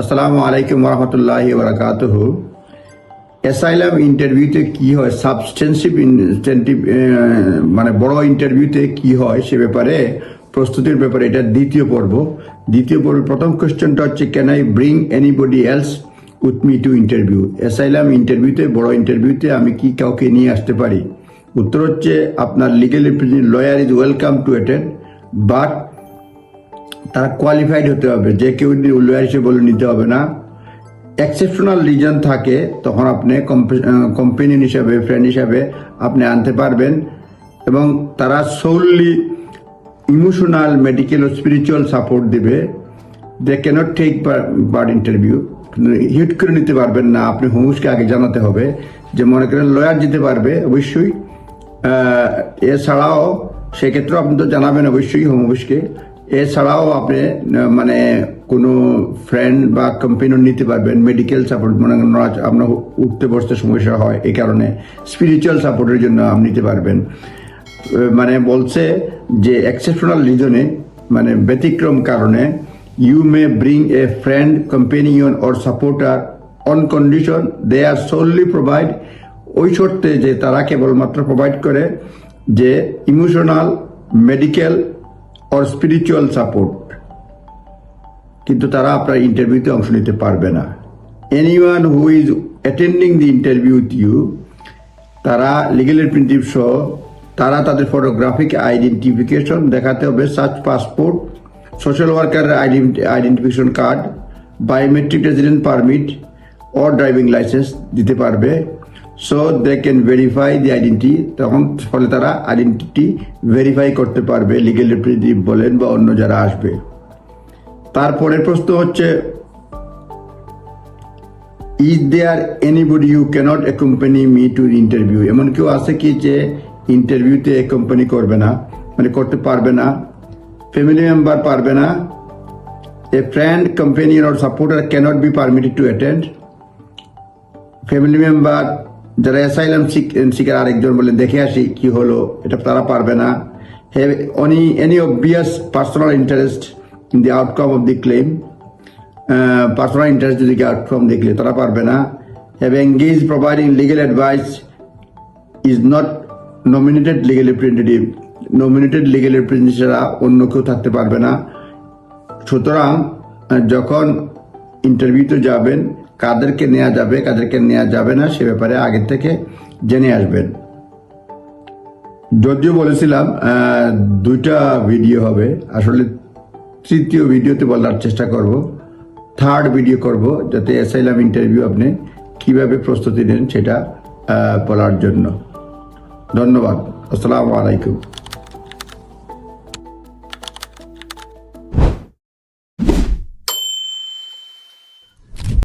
আসসালামু আলাইকুম রহমতুল্লাহ বারাকাতুহু অ্যাসাইলাম ইন্টারভিউতে কি হয়, সাবস্টেন্সিভ ইনস্টেন্টিভ মানে বড় ইন্টারভিউতে কি হয় সে ব্যাপারে, প্রস্তুতির ব্যাপারে এটা দ্বিতীয় পর্ব। দ্বিতীয় পর্ব প্রথম কোয়েশ্চেনটা হচ্ছে can I bring anybody else with me to interview asylum ইন্টারভিউতে, বড় ইন্টারভিউতে আমি কি কাউকে নিয়ে আসতে পারি? উত্তর হচ্ছে, আপনার legal lawyer is welcome to attend but তারা কোয়ালিফাইড হতে হবে। যে কেউ লয়ার হিসেবে বলে নিতে হবে না এক্সেপশনাল রিজন থাকে, তখন আপনি কম্পেনিয়ন হিসাবে ফ্রেন্ড হিসাবে আপনি আনতে পারবেন। এবং তারা সোললি ইমোশনাল মেডিকেল ও স্পিরিচুয়াল সাপোর্ট দেবে। They can't take part interview hit করে নিতে পারবেন না, আপনি হোমসকে আগে জানাতে হবে যে মনে করেন লয়ার দিতে পারবে, অবশ্যই। এছাড়াও সেক্ষেত্রেও আপনি তো জানাবেন অবশ্যই হোম এছাড়াও আপনি মানে কোনো ফ্রেন্ড বা কম্পেনিয়ন নিতে পারবেন মেডিকেল সাপোর্ট মনে করেন আপনার উঠতে বসতে সমস্যা হয় এই কারণে স্পিরিচুয়াল সাপোর্টের জন্য আপনি নিতে পারবেন। মানে বলছে যে এক্সেপশনাল রিজনে মানে ব্যতিক্রম কারণে you may bring a friend companion or supporter on condition they are solely provide ওই শর্তে যে তারা কেবলমাত্র প্রোভাইড করে যে emotional medical or spiritual support কিন্তু তারা আপনার ইন্টারভিউতে অংশ নিতে পারবে না। Anyone who is attending the interview with you তারা লিগেল রিপ্রেজেন্টেটিভ সহ তারা তাদের ফটোগ্রাফিক আইডেন্টিফিকেশন দেখাতে হবে search passport social worker identification card biometric resident permit or driving licence দিতে পারবে। So they can verify the identity তখন ফলে তারা আইডেন্টিটি ভেরিফাই করতে পারবে লিগেল রিপ্রেজেন্টেটিভ বলেন বা অন্য যারা আসবে। তারপরের প্রশ্ন হচ্ছে is there anybody you can't accompany me to interview এমন কেউ আছে কি যে ইন্টারভিউতে অ্যাকম্পানি করবে না মানে করতে পারবে না ফ্যামিলি মেম্বার পারবে না a friend companion or supporter can't be permitted to attend family member যারা অ্যাসাইলাম শিকার আরেকজন বলে দেখে আসি কি হলো, এটা তারা পারবে না। Have only any obvious personal interest in the outcome of the claim personal interest যদি আউটকাম দেখলে, তারা পারবে না। Have engage providing legal advice is not nominated legal representative nominated legal representative ছাড়া অন্য কেউ থাকতে পারবে না। সুতরাং যখন ইন্টারভিউতে যাবেন, কাদেরকে নেওয়া যাবে, কাদেরকে নেওয়া যাবে না, সে ব্যাপারে আগে থেকে জেনে আসবেন। যদিও বলেছিলাম দুইটা ভিডিও হবে, আসলে তৃতীয় ভিডিওতে বলার চেষ্টা করব থার্ড ভিডিও করব, যাতে অ্যাসাইলাম ইন্টারভিউ আপনি কীভাবে প্রস্তুতি নেন সেটা বলার জন্য। ধন্যবাদ, আসসালামু আলাইকুম।